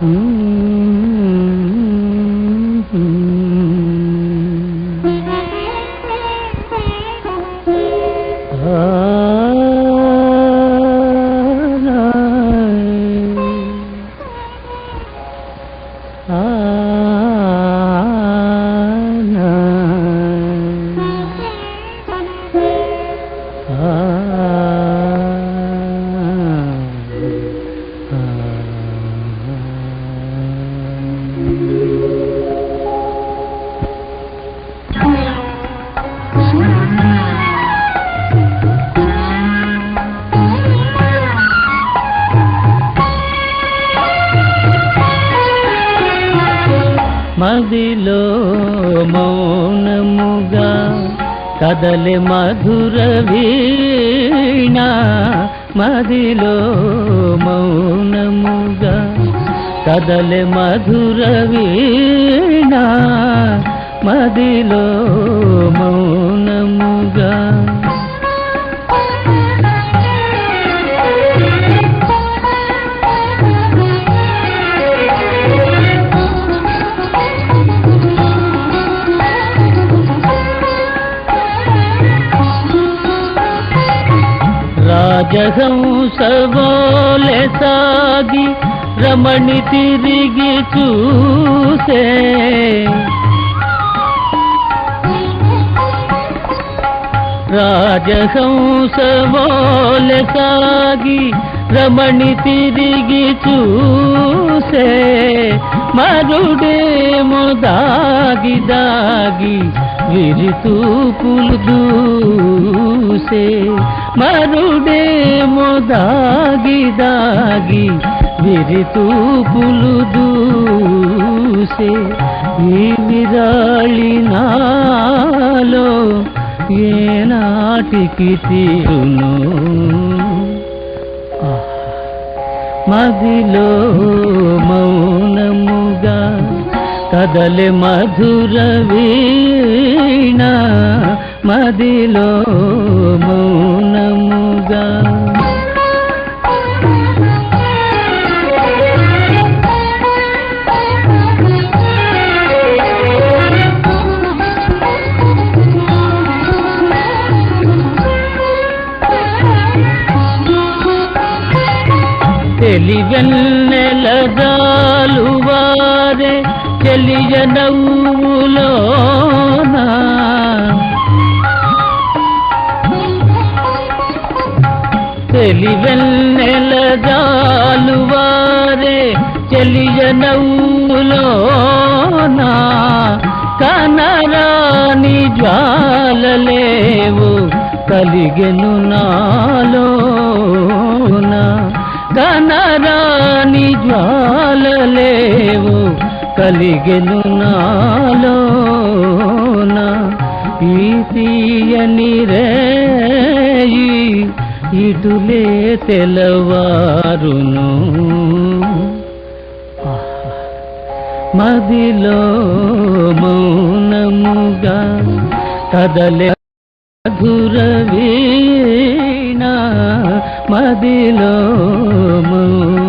Mm-hmm. మదిలో మౌనముగా కదలి మధుర వీణ. మదిలో మౌనముగా కదలి మధుర వీణ. మదిలో మౌనముగా రాజహంసవోలె సాగి రమణి తిరిగి చూసే. రాజహంసవోలె సాగి రమణి తిరిగి చూసే. మరుడేమో దాగి దాగి విరితూపులు దూసే మరుడేమో దాగి దాగి విరితూపులు దూసే ఈ విరాళి నాలో ఏనాటికి తీరును? మదిలో మౌనముగా కదలె మధుర వీణ మదిలో మౌనముగా. తెలివెన్నెలదాలు వారే తెలివెన్నెల జాలువారే తెలివెన్నెలదాలు చెలియ నవ్వులోనా కనరాని జ్వాలలేవు కలిగెను నాలోన? కనరాని జ్వాలలేవు కలిగెను నాలోన? ఈ తీయని రేయి ఇటులే తెలవారును మదిలో మౌనముగా కదలే గురవీణ మదిలో మౌన